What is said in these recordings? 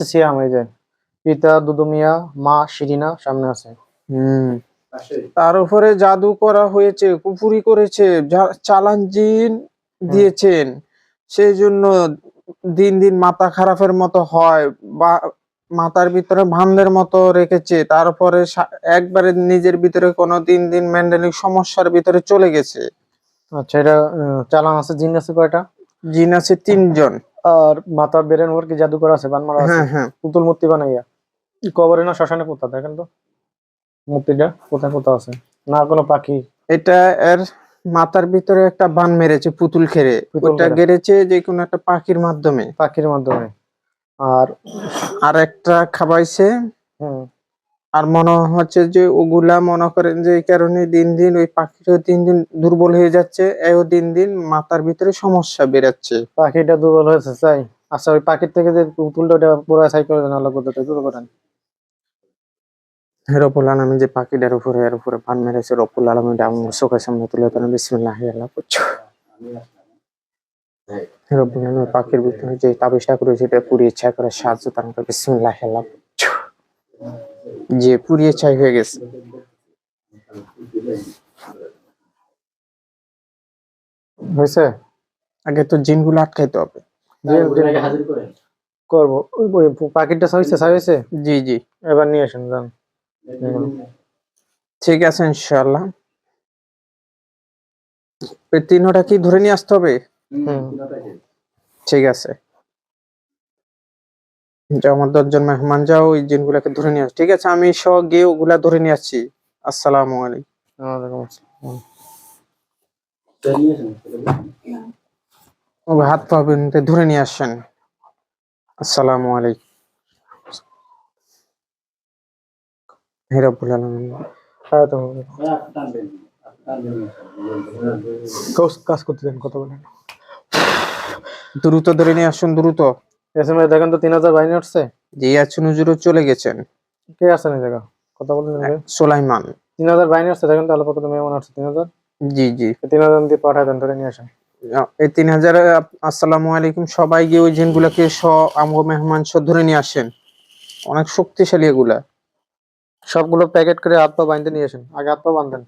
সিয়াম এই যে পিতা দুদুমিয়া মা শিরিনা সামনে আছে। হুম। তার উপরে জাদু করা হয়েছে কুফুরি করেছে চালান জিন দিয়েছেন। সেই জন্য দিন দিন মাথা খারাপের মতো হয় বা মাথার ভিতরে ভান্ডের মতো রেখেছে। তারপরে একবারে নিজের ভিতরে কোনো দিন দিন মেন্টালি সমস্যার ভিতরে চলে গেছে। আচ্ছা এটা চালান আছে জিন আছে কয়টা? জিন আছে তিনজন। আর মাথা বেরেন ওর কি জাদু করা আছে? বান মারা আছে? হ্যাঁ হ্যাঁ। পুতুল মূর্তি বানাইয়া। কবরে না শ্মশানে কোথা দেখেন তো। মূর্তিটা কোথায় কোথাও আছে? না কোনো পাখি? এটা এর মাথার ভিতরে একটা বান মেরেছে পুতুল খেরে ওটা। গেড়েছে যে কোনো একটা পাখির মাধ্যমে। পাখির মাধ্যমে। আর আর একটা খাবাইছে। হুম। আর মনে হচ্ছে যে ওগুলা মনে করেন যে এই কারণে দিন দিন ওই পাখিটাও দিন দিন দুর্বল হয়ে যাচ্ছে এও দিন দিন মাথার ভিতরে সমস্যা বেড়াচ্ছে পাখিটা দুর্বল হয়েছে তাই আচ্ছা ওই পাখির থেকে যে পুতুলটা ওটা পুরো সাই করে দেন আল্লাহ করতে দূর করেন রপুল আলমী যে পাখিটার উপরে এর উপরে পান মেরেছে রপুল আলমী আমার চোখের সামনে তুলে ধরেন বিসমিল্লাহ আল্লাহ করছ রপুল আলমী পাখির ভিতরে যে তাবিজটা করেছে এটা পুড়িয়ে ইচ্ছা করে সাহায্য করে বিসমিল্লাহ আল্লাহ করছ যে পুড়িয়ে ছাই হয়ে গেছে। হয়েছে? আগে তো জিনগুলো আটকাইতে হবে। করব। ওই- পাখিটা হয়েছে সাই হয়েছে? জি জি। এবার নিয়ে আসেন যান। ঠিক আছে ইনশাআল্লাহ। ওই তিনটা কি ধরে নিয়ে আসতে হবে? হুম। ঠিক আছে। আমার দশজন মেহমান যাও ওই জিনগুলাকে ধরে নিয়ে আস। ঠিক আছে আমি সহ গিয়ে ওগুলা ধরে নিয়ে আসছি। আসসালামু আলাইকুম। হাত পা ধরে নিয়ে আসছেন। আসসালামু আলাইকুম। হিরাবুল হ্যাঁ তো কাজ করতে দেন কথা বলেন। দ্রুত ধরে নিয়ে আসুন দ্রুত। এস এম দেখেন তো তিন হাজার বাইনে উঠছে। যে আছেন হুজুরও চলে গেছেন। কে আসছেন এই জায়গা কথা বলেন সোলাইমান। তিন হাজার বাইনে উঠছে দেখেন তো আলো কত মেহমান আসছে তিন হাজার। জি জি। তিন হাজার দিয়ে পাঠায় দেন ধরে নিয়ে আসেন। এই তিন হাজার আসসালামু আলাইকুম। সবাই গিয়ে ওই জিনগুলাকে স আমগো মেহমান সহ ধরে নিয়ে আসেন। অনেক শক্তিশালী এগুলা। সবগুলো প্যাকেট করে হাত পা বাইন্ধে নিয়ে আসেন। আগে হাত পা বান্ধেন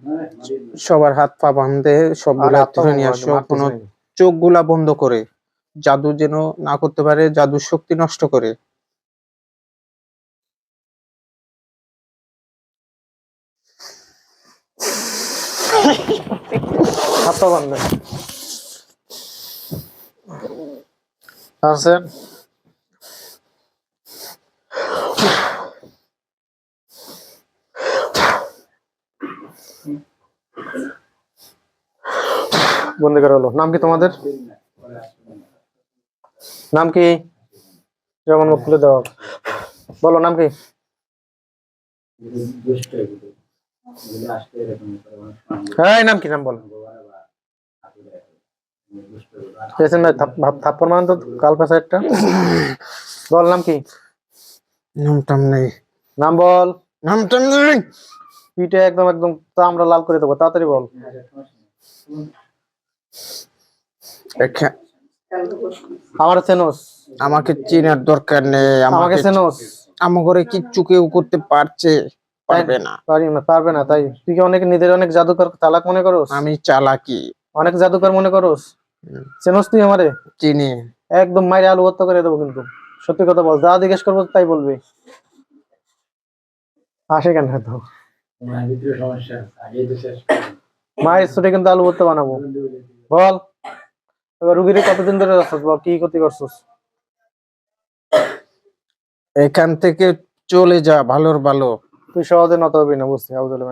সবার হাত পা বাঁধে সবগুলা ধরে নিয়ে বাঁধেন, আসো কোনো নাকি? চোখগুলা বন্ধ করে। জাদু যেন না করতে পারে, জাদুর শক্তি নষ্ট করে। বন্দি করা হলো। নাম কি তোমাদের? নাম কি? যেমন মুখ খুলে দেওয়া। বলো নাম কি? হ্যাঁ নাম কি? নাম বলো। পেয়েছেন ভাই থাপ- ভাপ- থাপ্পড় মান তো কাল পাশে একটা। বল নাম কি? নামটাম নেই। নাম বল। নামটাম নেই। পিঠে একদম একদম চামড়া লাল করে দেবো তাড়াতাড়ি বল। আমার চেনোস আমাকে চিনার দরকার নেই আমাকে আমাকে চেনোস আমার ঘরে কিচ্ছু কেউ করতে পারছে পারবে না। পারি না পারবে না তাই। তুই কি অনেক নিজের অনেক জাদুকর চালাক মনে করোস? আমি চালাকি। অনেক জাদুকর মনে করোস। চেনোস তুই আমারে? চিনি। একদম মাইরে আলু হত্যা করে দেবো কিন্তু। সত্যি কথা বল যা জিজ্ঞেস করব তাই বলবি। আসে কেন তো মায়ের ছুটে কিন্তু আলু ভর্তা বানাবো। বল। এবার রুগীরে কতদিন ধরে যাচ্ছিস বল কি ক্ষতি করছিস? এখান থেকে চলে যা ভালোর ভালো। তুই সহজে নত হবি না বুঝছি আবুদুল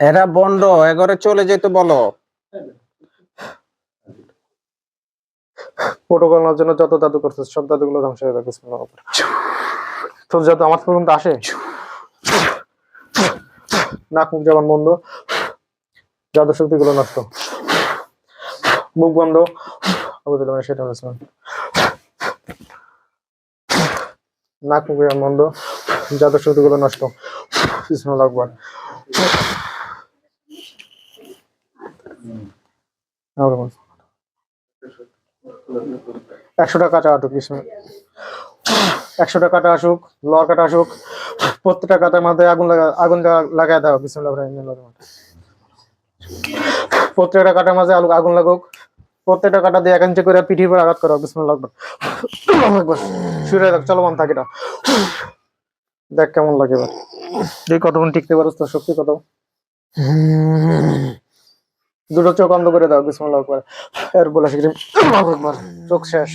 এরা বন্ড এগরে চলে যেতে বলো। প্রোটোকল নেওয়ার জন্য যত জাদু করছে, সব জাদুগুলো ধ্বংস হয়ে যাবে তোর জাদু আমার পর্যন্ত আসে? নাক, মুখ যেমন বন্ধ জাদু শক্তি গুলো নষ্ট। মুখ বন্ধ। সেটা নাক, মুখে মন্দ, যাদের শ্রুতিগুলো নষ্ট। বিসমিল্লাহ একশো টাকা কাটা আটুক একশো টাকা কাটা আসুক লোয়ার কাটা আসুক, প্রত্যেকটা কাটার মাথায় আগুন লাগা আগুন লাগা- লাগায় দাও বিসমিল্লাহ। প্রত্যেকটা কাটার মাঝে আলু আগুন লাগুক। প্রত্যেকটা কাটা দিয়ে এক ইঞ্চি করে পিঠির পর আঘাত করো বিসমিল্লাহ দেখ চলমান থাকে এটা। দেখ কেমন লাগে এবার। তুই কতক্ষণ টিকতে পারছ তোর শক্তি কত? দুটো চোখ অন্ধ করে দাও বিসমিল্লাহ আকবার। এর বলে শিখি আল্লাহু আকবার চোখ শেষ।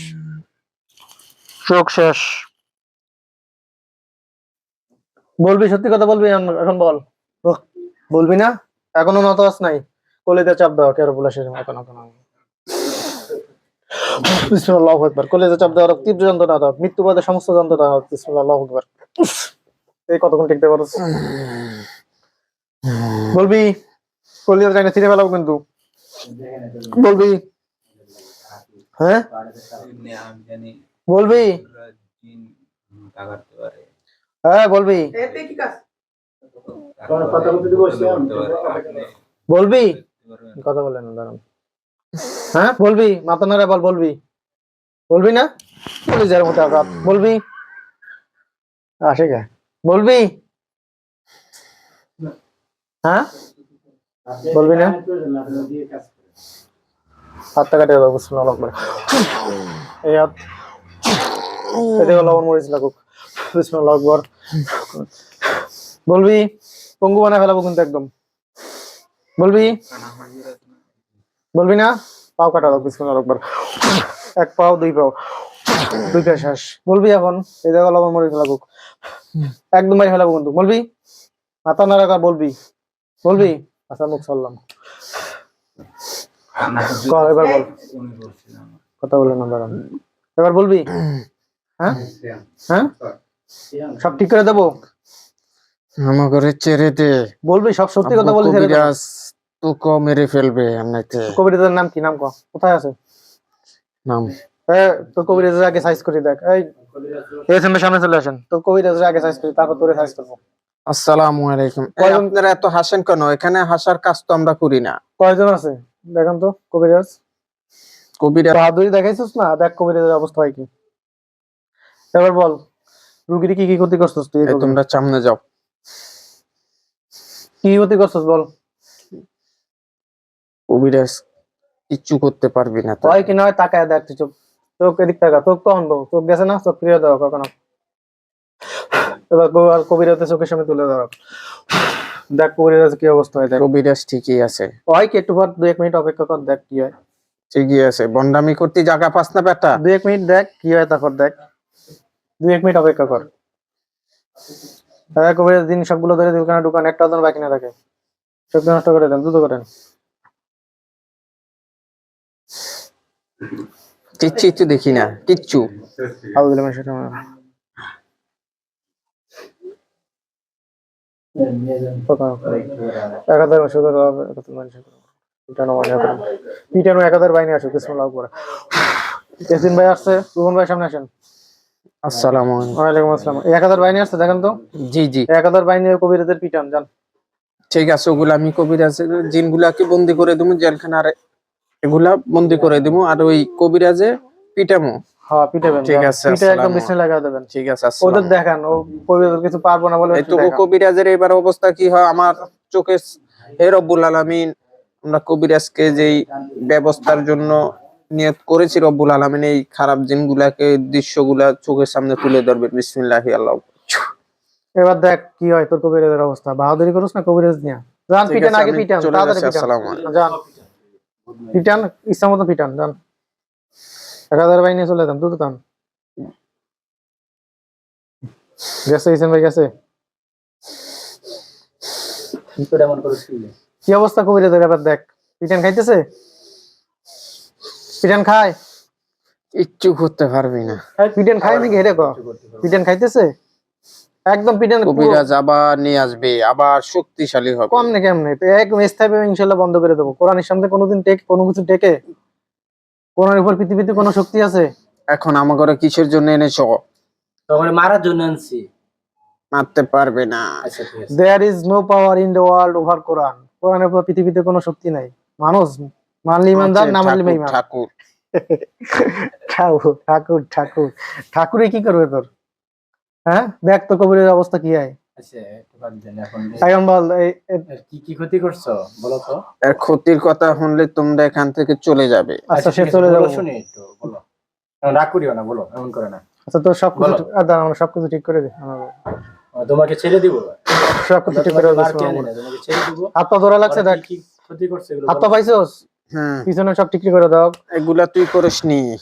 চোখ শেষ। বলবি সত্যি কথা বলবি এখন- বল। বলবি না? এখনও নত আস নাই। কলিতে চাপ দাও কেন বলে শেষ এখন এখন বিসমিল্লাহ আকবার কলিতে চাপ দাও তীব্র যন্ত্রণা দাও মৃত্যুবাদে সমস্ত যন্ত্রণা দাও বিসমিল্লাহ আকবার। এই কতক্ষণ টিকতে পারছ বলবি কলিতে যাই না ফেলাবো কিন্তু। বলবি? হ্যাঁ? বলবি? হ্যাঁ বলবি। বলবি? কথা বলেন, দাঁড়ান। হ্যাঁ বলবি? মাথা নাড়া বল, বলবি। বলবি না? বলি যার মতো আঘাত। বলবি? আসে কে বলবি? হ্যাঁ? বলবি না? হাতটা কাটে আকবার এই হাত। লবণ মরিচ লাগুক। আকবার। বলবি পঙ্গু বানায় ফেলাবো কিন্তু একদম। বলবি? বলবি না? পাও কাটা দাও বিসমিল্লাহ আকবার। এক পাও দুই পাও। দুই পা শেষ। বলবি এখন? এই জায়গা লবণ মরিচ লাগুক। একদম মারি ফেলাবো কিন্তু। বলবি? মাথা না রাখা বলবি। বলবি? আচ্ছা মুখ কর এবার বল। কথা বলে না এবার বলবি? হ্যাঁ? হ্যাঁ? সব ঠিক করে দেবো? আমাকে ছেড়ে দে। বলবি সব সত্যি কথা বলি ছেড়ে। কবিরাজ তোকে মেরে ফেলবে এমনিতে। কবিরাজের নাম কি? নাম ক? কোথায় আছে? নাম। তোর কবিরাজের আগে সাইজ করে দেখ। এই এই সামনে সামনে চলে আসেন। তোর কবিরাজের আগে সাইজ করি তারপর তোরে সাইজ করব। আসসালামু আলাইকুম। আপনারা এত হাসেন কেন? এখানে হাসার কাজ তো আমরা করি না। কয়জন আছে? দেখেন তো কবিরাজ। কবিরাজ বাহাদুরি দেখাইছিস না? দেখ কবিরাজের অবস্থা হয় কি। এবার বল রুগীর কি কি ক্ষতি করছিস তুই? তোমরা সামনে যাও। কি ক্ষতি করছিস বল। কবিরাজ কিচ্ছু করতে পারবি না। হয় কি নয় তাকায় দেখ চোখ এদিক টাকা চোখ তো অন্ধ। চোখ গেছে না? চোখ ফিরিয়ে দাও কখনো। এবার আর কবিরাজের চোখের সামনে তুলে দাও দেখ কবিরাজ কি অবস্থা হয় দেখ। কবিরাজ ঠিকই আছে। হয় কি একটু পর দু এক মিনিট অপেক্ষা কর দেখ কি হয়। ঠিকই আছে। বন্ডামি করতে জায়গা পাস না বেটা। দু এক মিনিট দেখ কি হয় তারপর দেখ। দু এক মিনিট অপেক্ষা কর। হ্যাঁ কবিরাজ দিন সবগুলো ধরে দোকানে দোকান একটা জন বাকি না থাকে সব নষ্ট করে দেন দ্রুত করেন। কিচ্ছু দেখি না কিচ্ছু। আউযু বিল্লাহি মিনাশ শাইতানির রাজিম। এক হাজার মাসে করে হবে, এক হাজার মাসে করে হবে। পিটানো মানে পিটানো এক হাজার বাইনে আসুক বিসমিল্লাহ করে ইয়াসিন ভাই সামনে আসসালামু আলাইকুম আসসালাম দেখেন তো জি জি কবিরাজের ঠিক আছে ওগুলা আমি বন্দি করে দেবো জেলখানা আর এগুলা বন্দি করে দেবো আর ওই কবিরাজে পিটামো হ্যাঁ পিটাবেন ঠিক যান। আছে, পিঠে একদম আসসালামু লাগা দেবেন। ঠিক আছে ওদের দেখান ও কবিরাজের কিছু পারব না বলে একটু কবিরাজের এবার অবস্থা কি হয়? আমার চোখে হে রব্বুল আলামিন আমরা কবিরাজকে যেই ব্যবস্থার জন্য নিয়ত করেছি রব্বুল আলামিন এই খারাপ জিনগুলাকে দৃশ্যগুলা চোখের সামনে তুলে ধরবে। বিসমিল্লাহি আল্লাহ। এবার দেখ কি হয় তোর কবিরাজের অবস্থা। বাহাদুরি করছ না কবিরাজ নিয়া। যান পিটান আগে পিটান তাড়াতাড়ি পিটান। আসসালামু পিটান ইচ্ছা মতো পিটান যান। এক হাজার বাইনে চলে যান দ্রুত যান গেছে ইসেন ভাই গেছে। কি অবস্থা কবিরাজের এবার দেখ? পিটান খাইতেছে? পিটান খায়? কিচ্ছু করতে পারবি না। পিটান খায় নাকি হেরে ক? পিটান খাইতেছে? একদম পিটান কবিরাজ আবার নিয়ে আসবে আবার শক্তিশালী হবে। কম না কেমনে এক স্থায়ী ইনশাল্লাহ বন্ধ করে দেবো। কোরআনের সামনে কোনোদিন টেক কোনো কিছু টেকে? কোরআনের উপর পৃথিবীতে কোনো শক্তি আছে? এখন আমার ঘরে কিসের জন্য এনেছো? তোমার মারার জন্য আনছি। মারতে পারবে না। আচ্ছা there is no power in the world over Quran কোরআনের উপর পৃথিবীতে কোনো শক্তি নাই। মানুষ মানলি ইমানদার না মানলি ঠাকুর, বেঈমান। ঠাকুর। ঠাকুর ঠাকুর ঠাকুর ঠাকুরে। কি করবে তোর? হ্যাঁ? দেখ তো কবিরের অবস্থা কি হয়। আচ্ছা একটু বাদ দেন এখন। এখন বল এই- এই- এর কি কি ক্ষতি করছ বলো তো? ক্ষতির কথা শুনলে তোমরা এখান থেকে চলে যাবে। আচ্ছা সে চলে বলো শুনি একটু বলো। রাগ করিও না বলো এমন করে না। আচ্ছা তোর সবকিছু বলো। ঠিক- আহ, দাঁড়া, আমরা ঠিক করে দিই তোমাকে ছেড়ে দিব সবকিছু ঠিক করে তোমাকে মার দিই কে আনি না, তোমাকে ছেড়ে দিব। হাত পা ধরা লাগছে দেখ। কি কি ক্ষতি করছে এগুলো হাত পা বলো। হ্যাঁ। পিছনে সব ঠিক করে দাও। এগুলা তুই করিস নি।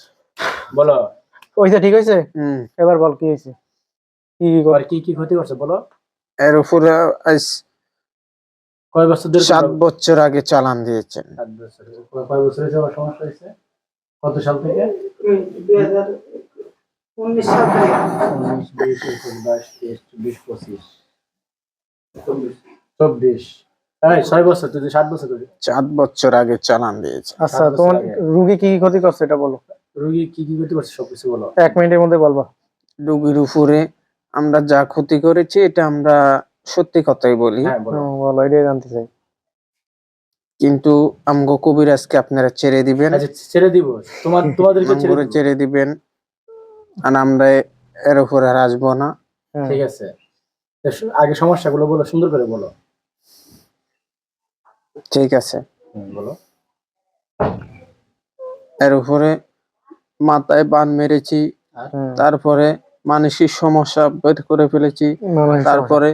বলো। ওইটা ঠিক হয়েছে? হুম। এবার বল কি হয়েছে? কি কি কর কি কি ক্ষতি করছে বলো। এর উপরে আজ কয় বছর ধরে সাত বছর? আগে চালান দিয়েছেন। সাত বছর। কয়- বছর হয়েছে আমার সমস্যা হয়েছে? কত সাল থেকে? উনিশ বিশ একুশ বাইশ তেইশ চব্বিশ পঁচিশ চব্বিশ ছয় বছর সাত বছর ধরে। সাত বছর আগে চালান দিয়েছে আচ্ছা তোমার রুগী কি কি ক্ষতি করছে এটা বলো। রুগী কি কি করতে পারছে সবকিছু বলো। এক মিনিটের মধ্যে বলবা। রোগীর উপরে আমরা যা ক্ষতি করেছি এটা আমরা সত্যি কথাই বলি। হ্যাঁ বলো। এটাই জানতে চাই। কিন্তু আমগো কবিরাজকে আপনারা ছেড়ে দিবেন। আচ্ছা ছেড়ে দিব। তোমার তোমাদেরকে ছেড়ে ছেড়ে দিবেন। আর আমরা এর উপরে আর আসব না। হ্যাঁ। ঠিক আছে। আগে সমস্যাগুলো বলো সুন্দর করে বলো। ঠিক আছে। বলো। এর উপরে মাথায় বান মেরেছি। তারপরে মানসিক সমস্যা বের করে ফেলেছি। তারপরে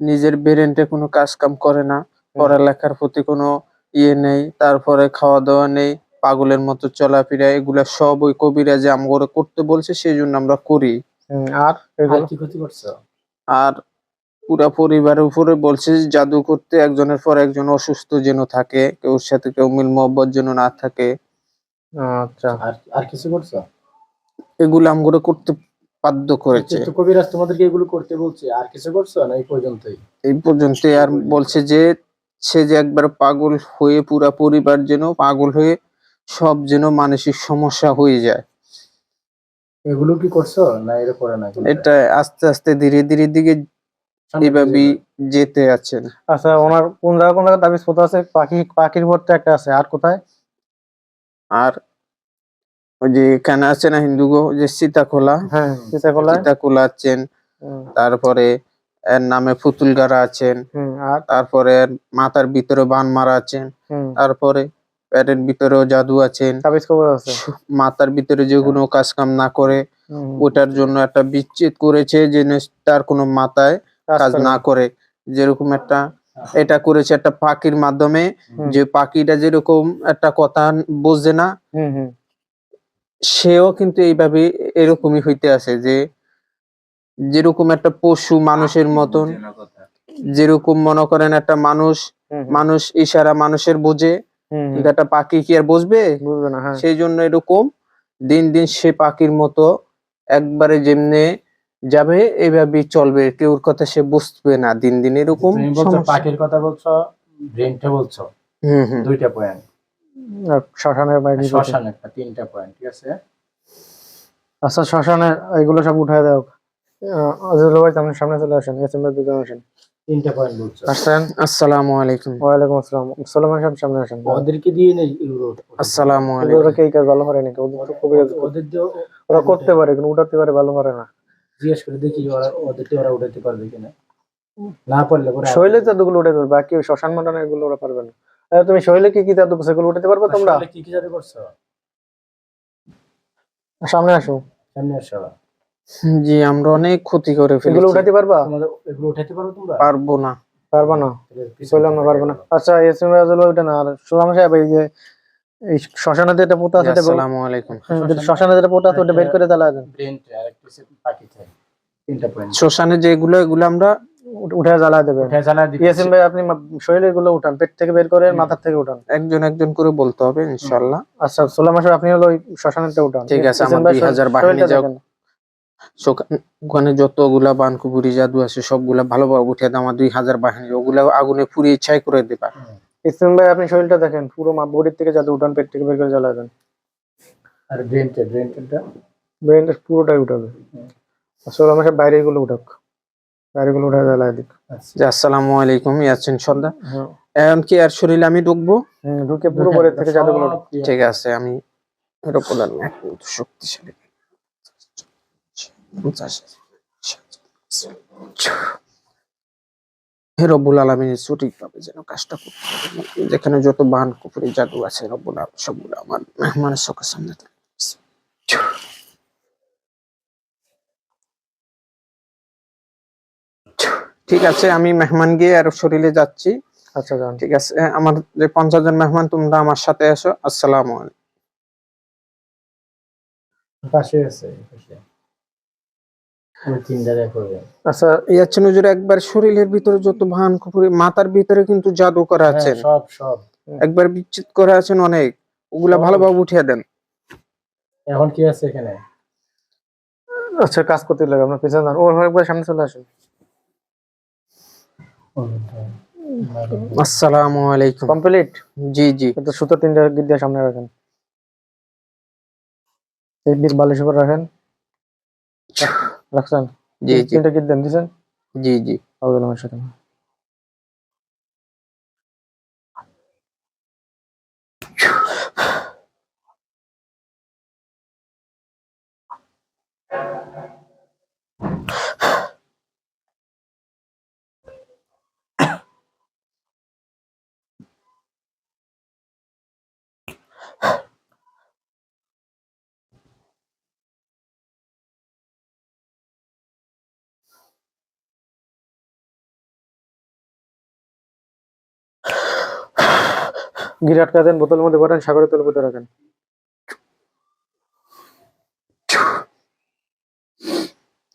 নিজের ব্রেনটে কোনো কাজ কাম করে না। পড়ালেখার প্রতি কোনো ইয়ে নেই। তারপরে খাওয়া দাওয়া নেই। পাগলের মতো চলাফেরা এগুলা সব ওই কবিরা যে আমগরে করতে বলছে সেই জন্য আমরা করি। হুম, আর আর কি ক্ষতি করছ? আর পুরা পরিবারের উপরে বলছে জাদু করতে একজনের পর একজন অসুস্থ যেন থাকে কেউর সাথে কেউ মিল মহব্বত যেন না থাকে। আচ্ছা। আর আর কিছু করছ? এগুলো আমগরে করতে বাধ্য করেছে। তো কবিরাজ তোমাদেরকে এগুলো করতে বলছে আর কিছু করছ না এই পর্যন্তই? এই পর্যন্ত আর বলছে যে সে যে একবার পাগল হয়ে পুরা পরিবার যেন পাগল হয়ে সব যেন মানসিক সমস্যা হয়ে যায়। এগুলো কি করছ না এটা করে না এটা আস্তে আস্তে ধীরে ধীরে দিকে এইভাবেই যেতে আছেন আচ্ছা ওনার কোন জায়গা কোন জায়গায় তাবিজ পোতা আছে? পাখি পাখির ভরতে একটা আছে আর কোথায়? আর ওই যে এখানে আছে না হিন্দু গো যে সীতাখোলা হ্যাঁ সীতাকলায় সীতাখোলা আছেন। তারপরে এর নামে পুতুল গাড়া আছেন তারপরে মাথার ভিতরে বান মারা আছেন তারপরে পেটের ভিতরেও জাদু আছেন। মাথার ভিতরে যেগুলো কাজ কাম না করে ওটার জন্য একটা বিচ্ছেদ করেছে যে তার কোনো মাথায় কাজ না করে। যেরকম একটা এটা করেছে একটা পাখির মাধ্যমে। যে পাখিটা যেরকম একটা কথা বোঝে না হুম, হুম, সেও কিন্তু এইভাবে এরকমই হইতে আছে যে যেরকম একটা পশু মানুষের মতন যেরকম মনে করেন একটা মানুষ মানুষ ইশারা মানুষের বোঝে কিন্তু একটা পাখি কি আর বুঝবে? বুঝবে না হ্যাঁ। সেই জন্য এরকম দিন দিন সে পাখির মতো একবারে যেমনে যাবে এইভাবেই চলবে। কেউর কথা সে বুঝবে না। দিন দিন এরকম তুমি বলছো সমস্যা। পাখির কথা বলছো ব্রেনটা বলছো হুম হুম। দুইটা পয়েন্ট শ্মশানের বাইরে শ্মশান একটা তিনটা পয়েন্ট ঠিক আছে? আচ্ছা শ্মশানে এগুলো সব উঠায় দাও। আজিজুল ভাই সামনে সামনে চলে আসেন এস এম এর দোকানে আসেন। তিনটা পয়েন্ট বলছো। আসছেন? আসসালামু আলাইকুম। ওয়ালাইকুম আসসালাম। সালামান সাহেব সামনে আসেন। ওদেরকে দিয়ে নেই এগুলো আসসালামু ওরা আলাইকুম। এই কাজ ভালো পারে নাকি ওদের তো খুবই ওদের ওরা করতে পারে কিন্তু উঠাতে পারে ভালো পারে না। জিজ্ঞেস করে দেখি ওরা ওদেরকে ওরা উঠাতে পারবে কিনা। না পারলে পরে শৈলে জাদুগুলো উঠে পারবে বাকি শ্মশান মাটানো এগুলো ওরা পারবে না। তুমি শৈলে কি কি জাদু সেগুলো উঠাতে পারবে তোমরা? কি কি জাদু করছ? সামনে আসো। সামনে আসো। জি আমরা অনেক ক্ষতি করে এগুলো উঠাতে পারবা? এগুলো উঠাতে পারো তোমরা? পারব না। পারবা না। শৈলাম না পারবে না। আচ্ছা এস এম রাজুল ওইটা না। আর সুলাম সাহেব এই যে এই শ্মশানে যেটা পোতা আছে এটা আসসালামু আলাইকুম। হুম, যেটা শ্মশানে যেটা পোতা আছে ওটা বের করে দেন ব্রেন আর একটা পাখি থাকে তিনটা পয়েন্ট শ্মশানে যেগুলো এগুলো আমরা উঠে জ্বালা দেবে। উঠে জানা দিতে ইয়াসিন ভাই আপনি শরীরেরগুলো উঠান পেট থেকে বের করে মাথার থেকে উঠান। একজন একজন করে বলতে হবে ইনশাল্লাহ আচ্ছা সোলাম সাহেব আপনি হলো ওই শ্মশানেরটা উঠান। ঠিক আছে, আমার 2000 বাহিনী যাও। ওখানে যতগুলা বানকুপুরি জাদু আছে সবগুলা ভালোভাবে উঠে দাও আমার দুই হাজার বাহিনী। ওগুলা আগুনে পুড়িয়ে ছাই করে দিবা। ইয়াসিন ভাই আপনি শরীরটা দেখেন পুরো মা বডির থেকে যাতে উঠান পেট থেকে বের করে জ্বালা দেন। আর ব্রেনটা ব্রেনটা ব্রেনটা পুরোটাই উঠাবে। আসলে আমার বাইরে গুলো উঠাক। বাইরে গুলো উঠে দেয় দিক। আসসালামু আলাইকুম ইয়াসিন সর্দার। হ্যাঁ। এখন কি আর শরীরে আমি ঢুকবো? ঢুকে পুরো থেকে জাদুগুলো ঠিক আছে আমি শক্তিশালী। হে রব্বুল আলমিনের যেন কাজটা করতে যেখানে যত বান কুপুরি জাদু আছে রব্বুল সবগুলো আমার মেহমানের চোখের সামনে ঠিক আছে আমি মেহমান গিয়ে আর শরীরে যাচ্ছি। আচ্ছা যান। ঠিক আছে আমার যে পঞ্চাশ জন মেহমান তোমরা আমার সাথে এসো। আসসালাম পাশে আছে আচ্ছা ইয়াচ্ছেন হুজুর একবার শরীরের ভিতরে যত ভান কুপুরি মাথার ভিতরে কিন্তু জাদু করা হ্যাঁ, সব সব। একবার বিচ্ছিত করা আছেন অনেক। ওগুলা ভালোভাবে উঠিয়ে দেন। এখন কি আছে এখানে? আচ্ছা কাজ করতে লাগে আপনার পিছনে ওর একবার সামনে চলে আসুন। আসসালামু আলাইকুম। কমপ্লিট জি জি। কিন্তু সুতো তিনটা গিট দিয়ে সামনে রাখেন। এই বিল বালিশ উপর রাখেন। রাখছেন? জি জি। তিনটা গিট দেন দিছেন? জি জি। আমার সাথে। গিট আটকা দেন বোতলের মধ্যে ভরেন সাগরের তলে পুঁতে রাখেন।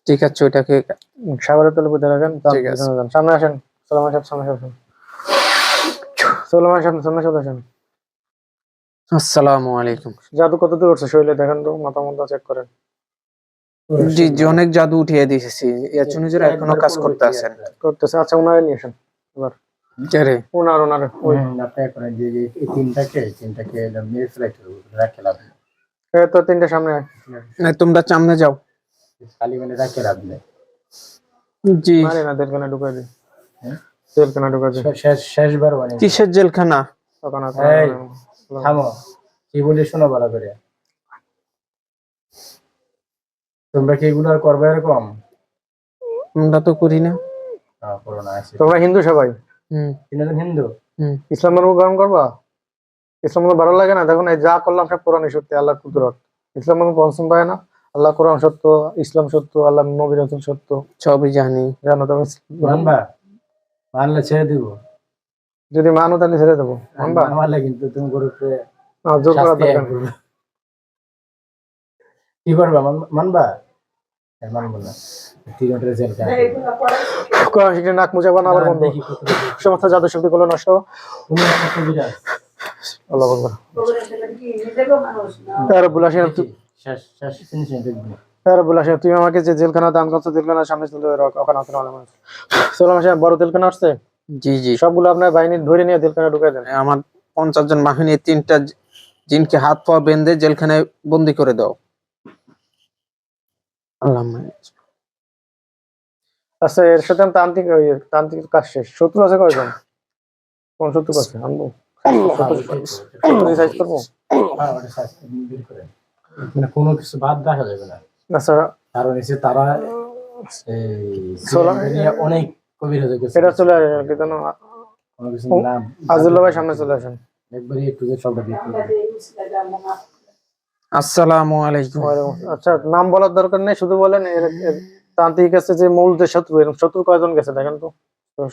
ঠিক আছে ওইটাকে উম, সাগরের তলে পুঁতে রাখেন। সামনে আসেন সোলামান সাহেব সামনে আসেন। সোলামান সাহেব সামনে চলে আসেন। আসসালামু আলাইকুম। জাদু কত দূর করছে শরীরে? দেখেন তো মাথা মধ্যে চেক করেন। জি জি অনেক জাদু উঠিয়ে দিয়েছি। এখনও কাজ করতে আছেন। করতেছে আচ্ছা ওনারে নিয়ে আসেন কে রে? ওনার ওনার ওই। আপনি এখন যে যে এই তিনটাকে তিনটাকে একদম মেরে রাখে লাভ এ তো তিনটে সামনে। না, তোমরা সামনে যাও। খালি মানে রাখে লাভ নেই জি। মারি না ঢুকাই দিই হ্যাঁ? ঢুকাই দিই শেষ শেষবার মানে কিসের জেলখানা? তখন থামো। কি বলি শোনো ভালো করে। তোমরা কি এগুলো আর করবে এরকম? আমরা তো করি না। তোমরা হিন্দু সবাই? তিনজন হিন্দু? ইসলাম ধর্ম গ্রহণ করবা? ইসলাম ধর্ম ভালো লাগে না? দেখুন এই যা করলাম সব কোরআন সত্যি আল্লাহ কুদরত। ইসলাম ধর্ম পছন্দ পায় না? আল্লাহ কোরআন সত্য ইসলাম সত্য আল্লাহ নবী রাসূল সত্য। সবই জানি। জানো তুমি মানবা? মানলে ছেড়ে দিব। যদি মানো তাহলে ছেড়ে দেবো। মানবা? মানলে কিন্তু তুমি গরুকে জোর করার দরকার কি করবা? মানবা? নাক আবার বন্ধ। সমস্ত জাদু শক্তি গুলো নষ্ট তুমি আল্লাহ রব্বুল রব্বুল আমাকে যে জেলখানা দান করছ জেলখানার সামনে তুলে ওখানে আসলে সোলাম বড় জেলখানা আসছে? জি জি। সবগুলো আপনার বাহিনী ধরে নিয়ে জেলখানা ঢুকাই দেন। আমার পঞ্চাশ জন বাহিনী তিনটা জিনকে হাত পা বেঁধে জেলখানায় বন্দি করে দাও। আল্লাহ আচ্ছা এর সাথে আমি তান্ত্রিক কাজ শেষ। শত্রু আছে কয়জন? কোন শত্রু আছে? আনব। সাইজ করব? মানে কোনো কিছু বাদ রাখা যাবে না। আচ্ছা। কারণ এসে তারা অনেক কবির হয়ে গেছে। এটা চলে আসে কি নাম ভাই সামনে চলে আসেন। একবারই একটু সবটা। আসসালামু আলাইকুম। আচ্ছা নাম বলার দরকার নেই শুধু বলেন তান্ত্রিক আছে যে মূল যে শত্রু এরকম শত্রু কয়জন গেছে দেখেন তো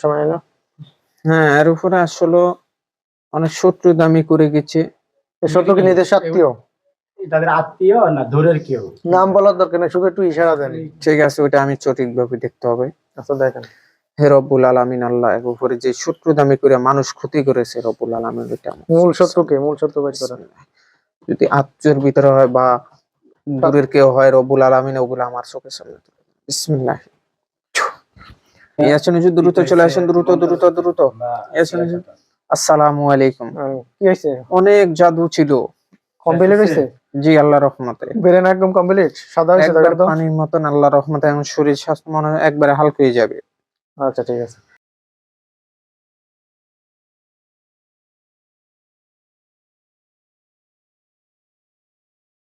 সময় না? হ্যাঁ এর উপরে আসলে অনেক শত্রু দামি করে গেছে। এই শত্রু কি নিজের আত্মীয়? তাদের আত্মীয় না দূরের কেউ? নাম বলার দরকার নেই শুধু একটু ইশারা দেন। ঠিক আছে ওটা আমি সঠিকভাবে দেখতে হবে। আচ্ছা দেখেন। হে রব্বুল আলামিন আল্লাহ এর উপরে যে শত্রু দামি করে মানুষ ক্ষতি করেছে রব্বুল আলামিন ওইটা মূল শত্রুকে মূল শত্রু করেন। যদি আত্মীয়ের ভিতরে হয় বা দূরের কেউ হয় রব্বুল আলামিন ওগুলো আমার চোখের সামনে বিসমিল্লাহ। ইয়াসিন হুজুর দ্রুত চলে আসেন দ্রুত দ্রুত দ্রুত। ইয়াসিন হুজুর আসসালামু আলাইকুম। কি হয়েছে? অনেক জাদু ছিল। কমপ্লিট হয়েছে জি আল্লাহ রহমতে। ব্রেন একদম কমপ্লিট? সাদা তো? পানির মতন আল্লাহ রহমতে এখন শরীর স্বাস্থ্য মনে হয় একবারে হালকা হয়ে যাবে। আচ্ছা ঠিক আছে।